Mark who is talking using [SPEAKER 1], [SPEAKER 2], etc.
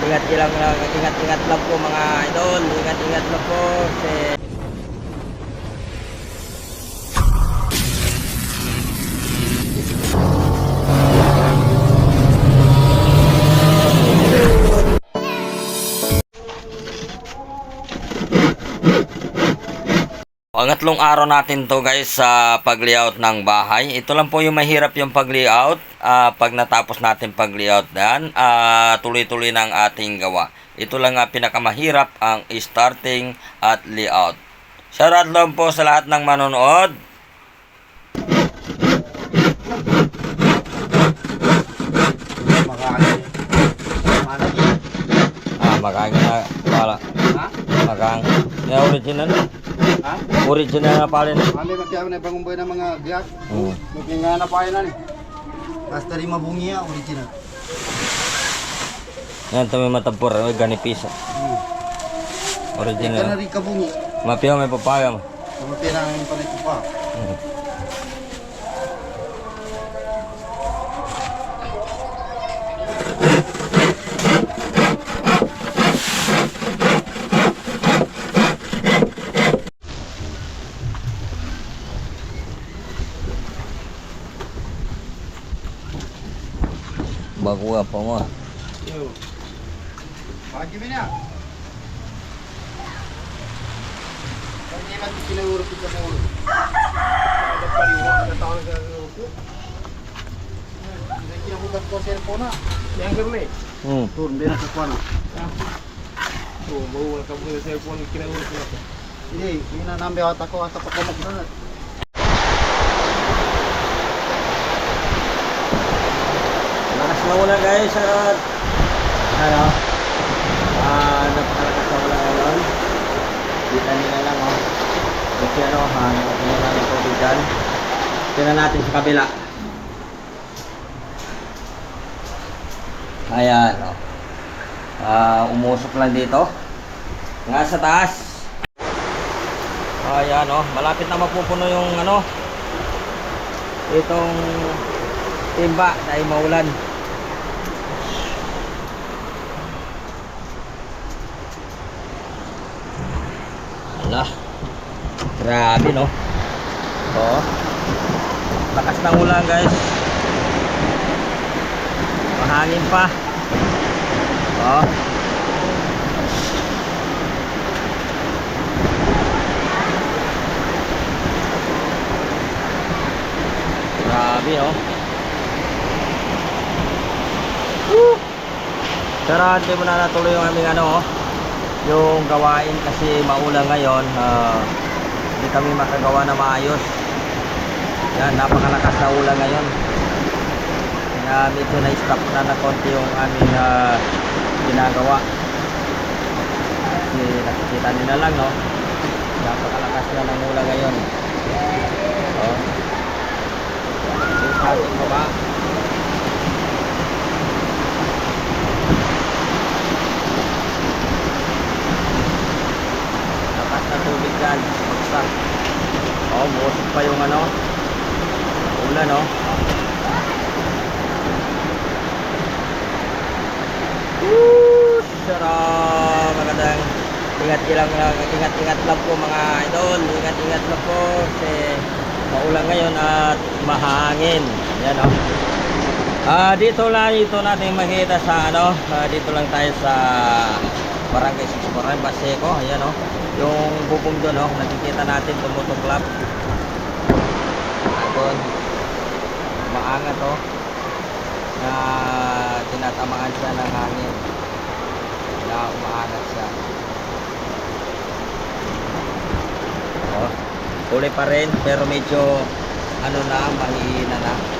[SPEAKER 1] ingat lang, ingat-ingat lang po mga idol. Ingat-ingat lang po. Kasi Pangatlong araw natin to guys sa pag-layout ng bahay. Ito lang po yung mahirap yung pag-layout. Ah, pag natapos natin pag-layout yan, ah, tuloy-tuloy ng ating gawa. Ito lang nga pinakamahirap ang starting at layout. Shoutout lang po sa lahat ng manonood. Ah, makain na pala.
[SPEAKER 2] Ha?
[SPEAKER 1] Makain. Yung original.
[SPEAKER 2] Ha?
[SPEAKER 1] Original na pala.
[SPEAKER 2] Mali magkaya na ibang boy ng mga giyak.
[SPEAKER 1] Hmm.
[SPEAKER 2] Looking nga na pa yun ni. Basta rin mabungi ya, original.
[SPEAKER 1] Yan, ito may matapur. May ganipis.
[SPEAKER 2] Hmm. Ika na
[SPEAKER 1] Original.
[SPEAKER 2] rin kabungi.
[SPEAKER 1] Mapiyaw may papaya.
[SPEAKER 2] Ang pera ang palit ko pa.
[SPEAKER 1] Hmm. Bago pa mo.
[SPEAKER 2] Yo. Pagi mo na. Hindi man kinawuro kita sa ulo. Pariwa ka tao na ulo. Hindi kinabugat ko sa cellphone na.
[SPEAKER 3] Yang germe.
[SPEAKER 1] Hmm.
[SPEAKER 2] Turun din sa kuana.
[SPEAKER 3] Oh, bau ka mo sa cellphone kina ulo ko.
[SPEAKER 2] Hindi, hindi na nambi ata ko ata pa kumag na.
[SPEAKER 1] Lakas na wala guys, at ano, ah, napakalakas na wala ngayon. Kita nila lang, oh. Kasi ano, ha, nakapunta na ng tubig dyan. Tingnan natin sa kabila. Ayan, oh. Ah, umusok lang dito. Nga sa taas. Ayan, oh. Malapit na mapupuno yung ano, itong timba dahil maulan. Ala. Grabe no. Oh. Lakas ng ulan guys. Mahangin pa. Oh. Grabe no. Pero hindi mo na natuloy yung aming ano, oh, yung gawain kasi maulan ngayon. ah, hindi kami makagawa na maayos. Yan, napakalakas na ulan ngayon. Kaya medyo na-stop na na konti yung aming ah, ginagawa. Kasi nakikita nila lang, no? Napakalakas na ng ulan ngayon. Oh. Yung sa ating baba. Lakas na tubig dyan. Bagsak. Oh, buusok pa yung ano. Ulan, no? Woo! Sarap! Magandang ingat lang, ingat-ingat lang po mga idol. Ingat-ingat lang po kasi maulan ngayon at mahangin. Yan, no? Ah, dito lang ito natin makita sa ano, ah, dito lang tayo sa Barangay Sisporan, Baseco, ayan oh. Yung bubong doon oh, nakikita natin tumutuklap. Doon. Maangat oh. Na tinatamaan siya ng hangin. Na umaangat siya. Oh. Tuloy pa rin pero medyo ano na, mahina na.